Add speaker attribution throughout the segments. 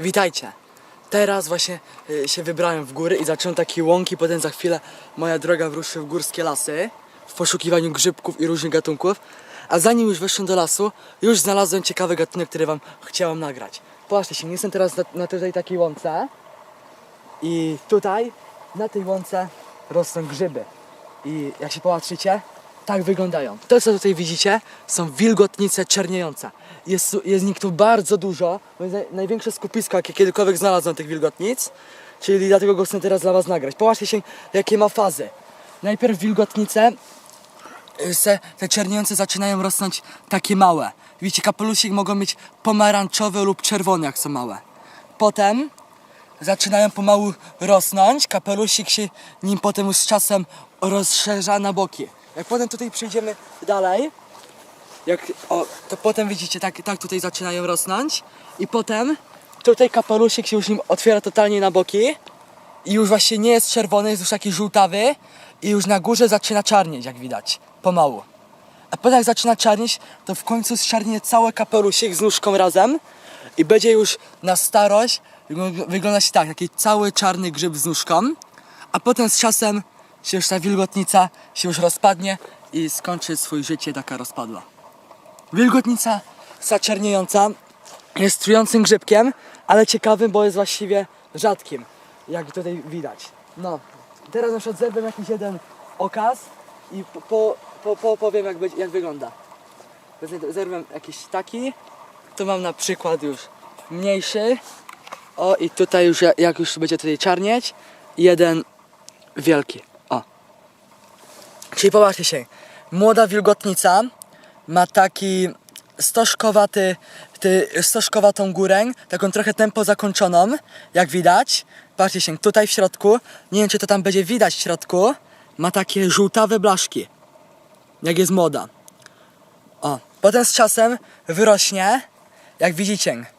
Speaker 1: Witajcie. Teraz właśnie y, się wybrałem w góry i zacząłem takie łąki, potem za chwilę moja droga wyruszy w górskie lasy w poszukiwaniu grzybków i różnych gatunków. A zanim już weszłem do lasu, już znalazłem ciekawy gatunek, który wam chciałem nagrać. Popatrzcie się, jestem teraz na, na tej takiej łące i tutaj na tej łące rosną grzyby. I jak się popatrzycie, tak wyglądają. To, co tutaj widzicie, są wilgotnice czerniejące. Jest, jest ich tu bardzo dużo. Największe skupisko, jakie kiedykolwiek znalazłem tych wilgotnic. Czyli dlatego go chcę teraz dla Was nagrać. Popatrzcie się, jakie ma fazy. Najpierw wilgotnice, y, se, te czerniejące zaczynają rosnąć takie małe. Widzicie, kapelusik mogą mieć pomarańczowe lub czerwone, jak są małe. Potem zaczynają pomału rosnąć, kapelusik się nim potem z czasem rozszerza na boki. Jak potem tutaj przejdziemy dalej, jak, o, to potem widzicie, tak, tak tutaj zaczynają rosnąć i potem tutaj kapelusik się już nim otwiera totalnie na boki i już właśnie nie jest czerwony, jest już taki żółtawy i już na górze zaczyna czarnieć, jak widać, pomału. A potem jak zaczyna czarnieć, to w końcu zczarnie cały kapelusik z nóżką razem i będzie już na starość wyglą- wyglądać tak, taki cały czarny grzyb z nóżką, a potem z czasem się już ta wilgotnica się już rozpadnie i skończy swoje życie taka rozpadła. Wilgotnica zaczerniejąca jest trującym grzybkiem, ale ciekawym, bo jest właściwie rzadkim, jak tutaj widać. No, teraz na przykład zerwę jakiś jeden okaz i po, po, po, po powiem jak, będzie, jak wygląda. Zerwę jakiś taki, tu mam na przykład już mniejszy, o i tutaj już ja- jak już będzie tutaj czarnieć, jeden wielki, o. Czyli popatrzcie się, młoda wilgotnica ma taki stożkowaty, ty, stożkowatą górę, taką trochę tempo zakończoną, jak widać. Patrzcie się, tutaj w środku, nie wiem czy to tam będzie widać w środku, ma takie żółtawe blaszki, jak jest młoda. O, potem z czasem wyrośnie, jak widzicie.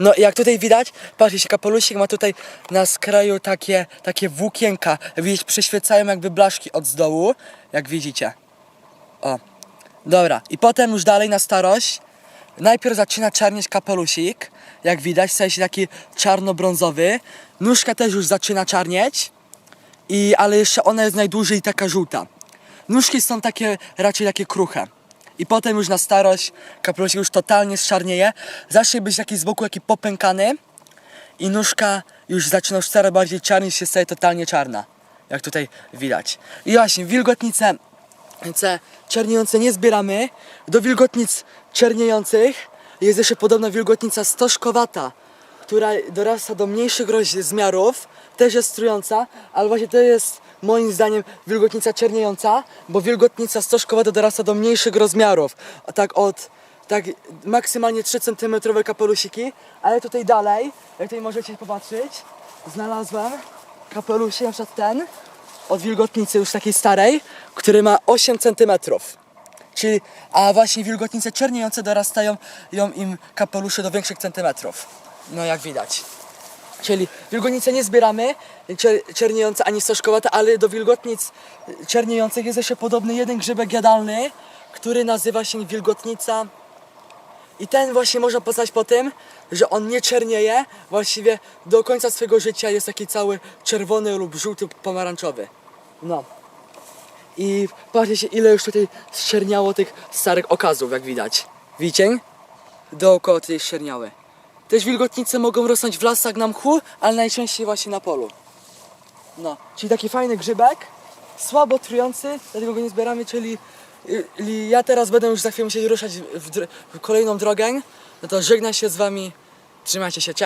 Speaker 1: No jak tutaj widać, patrzcie kapelusik ma tutaj na skraju takie, takie włókienka. Widzicie, przyświecają jakby blaszki od dołu, jak widzicie. O, dobra. I potem już dalej na starość, najpierw zaczyna czarnieć kapelusik, jak widać, staje się taki czarno-brązowy. Nóżka też już zaczyna czarnieć, i, ale jeszcze ona jest najdłużej taka żółta. Nóżki są takie, raczej takie kruche. I potem już na starość kapelusik już totalnie zczarnieje. Zacznie być taki z boku taki popękany i nóżka już zaczyna już coraz bardziej czarnić się staje totalnie czarna. Jak tutaj widać. I właśnie wilgotnice czerniejące nie zbieramy. Do wilgotnic czerniejących jest jeszcze podobna wilgotnica stożkowata, która dorasta do mniejszych rozmiarów, też jest trująca, ale właśnie to jest moim zdaniem wilgotnica czerniejąca, bo wilgotnica stożkowata dorasta do mniejszych rozmiarów, tak od tak maksymalnie 3 cm kapelusiki, ale tutaj dalej, jak tutaj możecie popatrzeć, znalazłem kapelusik, na przykład ten, od wilgotnicy już takiej starej, który ma 8 cm. Czyli, a właśnie wilgotnice czerniejące dorastają ją im kapelusze do większych centymetrów. No jak widać. Czyli wilgotnice nie zbieramy, czer, czerniejące ani stożkowate, ale do wilgotnic czerniejących jest jeszcze podobny jeden grzybek jadalny, który nazywa się wilgotnica i ten właśnie można poznać po tym, że on nie czernieje, właściwie do końca swojego życia jest taki cały czerwony lub żółty, pomarańczowy. No. I patrzcie się, ile już tutaj zczerniało tych starych okazów, jak widać. Widzicie? Dookoła tutaj zczerniały. Też wilgotnice mogą rosnąć w lasach na mchu, ale najczęściej właśnie na polu. No, czyli taki fajny grzybek, słabo trujący, dlatego go nie zbieramy, czyli, czyli ja teraz będę już za chwilę musiał ruszać w, dr- w kolejną drogę, no to żegnam się z wami, trzymajcie się, ciao!